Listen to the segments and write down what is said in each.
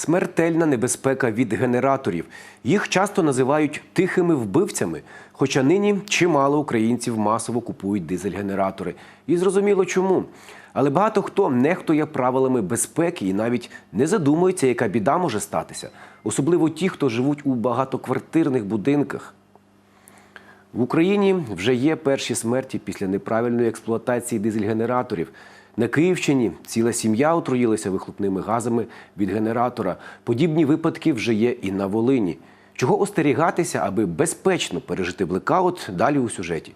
Смертельна небезпека від генераторів. Їх часто називають тихими вбивцями. Хоча нині чимало українців масово купують дизель-генератори. І зрозуміло чому. Але багато хто нехтує правилами безпеки і навіть не задумується, яка біда може статися. Особливо ті, хто живуть у багатоквартирних будинках. В Україні вже є перші смерті після неправильної експлуатації дизель-генераторів. На Київщині ціла сім'я отруїлася вихлопними газами від генератора. Подібні випадки вже є і на Волині. Чого остерігатися, аби безпечно пережити блекаут, далі у сюжеті.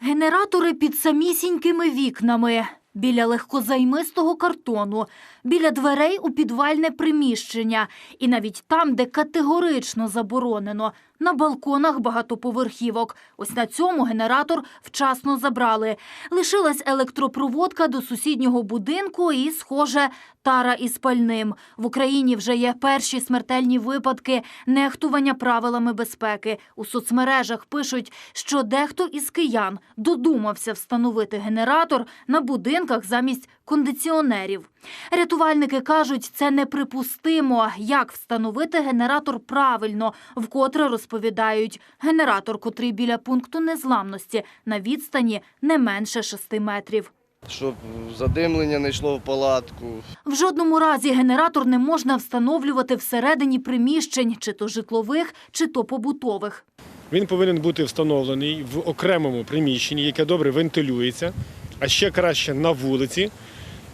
Генератори під самісінькими вікнами, біля легкозаймистого картону, біля дверей у підвальне приміщення і навіть там, де категорично заборонено, на балконах багатоповерхівок. Ось на цьому генератор вчасно забрали. Лишилась електропроводка до сусіднього будинку і, схоже, тара із пальним. В Україні вже є перші смертельні випадки нехтування правилами безпеки. У соцмережах пишуть, що дехто із киян додумався встановити генератор на будинках замість кондиціонерів. Рятувальники кажуть, це неприпустимо. Як встановити генератор правильно, вкотре розповідають. Генератор, котрий біля пункту незламності, на відстані не менше 6 метрів. щоб задимлення не йшло в палатку. В жодному разі генератор не можна встановлювати всередині приміщень, чи то житлових, чи то побутових. Він повинен бути встановлений в окремому приміщенні, яке добре вентилюється, а ще краще на вулиці,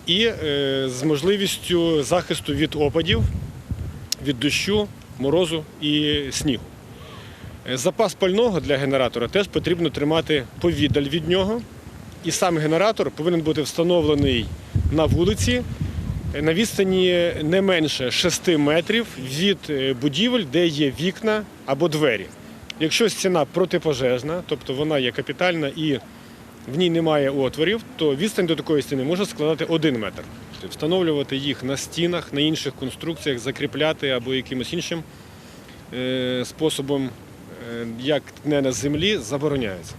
і е, з можливістю захисту від опадів, від дощу, морозу і снігу. Е, Запас пального для генератора теж потрібно тримати повідаль від нього. І сам генератор повинен бути встановлений на вулиці е, на відстані не менше 6 метрів від будівель, де є вікна або двері. Якщо стіна протипожежна, тобто вона є капітальна і в ній немає отворів, то відстань до такої стіни може складати один метр. Встановлювати їх на стінах, на інших конструкціях, закріпляти або якимось іншим е, способом, е, як не на землі, забороняється.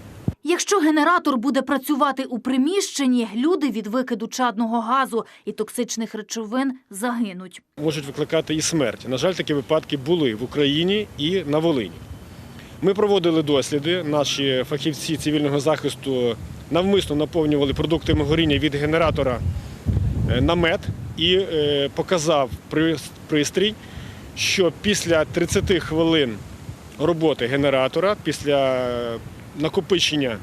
Якщо генератор буде працювати у приміщенні, люди від викиду чадного газу і токсичних речовин загинуть. можуть викликати і смерть. На жаль, такі випадки були в Україні і на Волині. Ми проводили досліди. Наші фахівці цивільного захисту навмисно наповнювали продуктами горіння від генератора е, намет і е, показав пристрій, що після 30 хвилин роботи генератора, після накопичення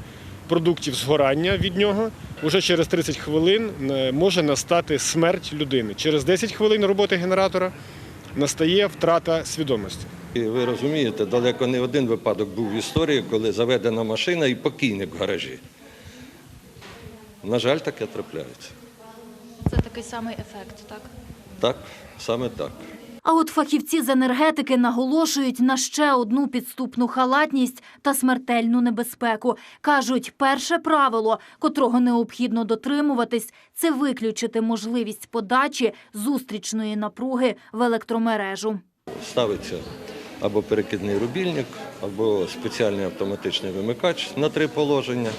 продуктів згорання від нього, вже через 30 хвилин е, може настати смерть людини. Через 10 хвилин роботи генератора настає втрата свідомості. Ви розумієте, далеко не один випадок був в історії, коли заведена машина і покійник в гаражі. На жаль, таке трапляється. Це такий самий ефект, так? Так, саме так. А от фахівці з енергетики наголошують на ще одну підступну халатність та смертельну небезпеку. Кажуть, перше правило, котрого необхідно дотримуватись, це виключити можливість подачі зустрічної напруги в електромережу. Ставиться або перекидний рубільник, або спеціальний автоматичний вимикач на три положення.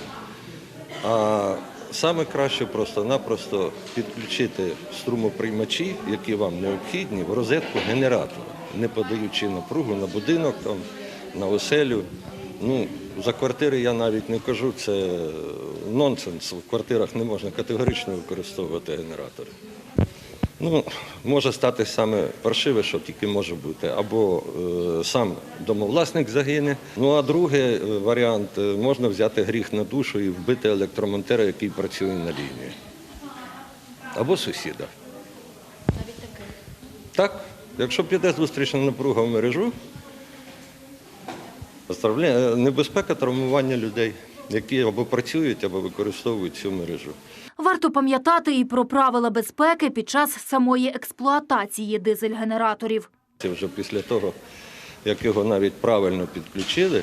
А саме краще просто-напросто підключити струмоприймачі, які вам необхідні, в розетку генератора, не подаючи напругу на будинок, там, на оселю. Ну, за квартири я навіть не кажу, це нонсенс. В квартирах не можна категорично використовувати генератори. Ну, може стати саме паршиве, що тільки може бути. Або е, сам домовласник загине. Ну а другий е, варіант е, можна взяти гріх на душу і вбити електромонтера, який працює на лінії. Або сусіда. Навіть такий. Так, якщо піде зустрічна напруга в мережу, небезпека травмування людей, які або працюють, або використовують цю мережу. Варто пам'ятати і про правила безпеки під час самої експлуатації дизель-генераторів. Це вже після того, як його навіть правильно підключили,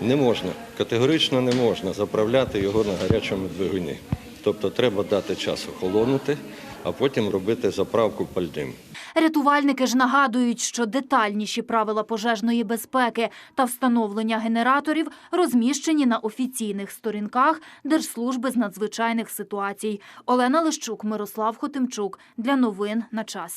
не можна, категорично не можна заправляти його на гарячому двигуні. Тобто треба дати час охолонути, а потім робити заправку пальним. Рятувальники ж нагадують, що детальніші правила пожежної безпеки та встановлення генераторів розміщені на офіційних сторінках Держслужби з надзвичайних ситуацій. Олена Лищук, Мирослав Хотимчук. Для новин на часі.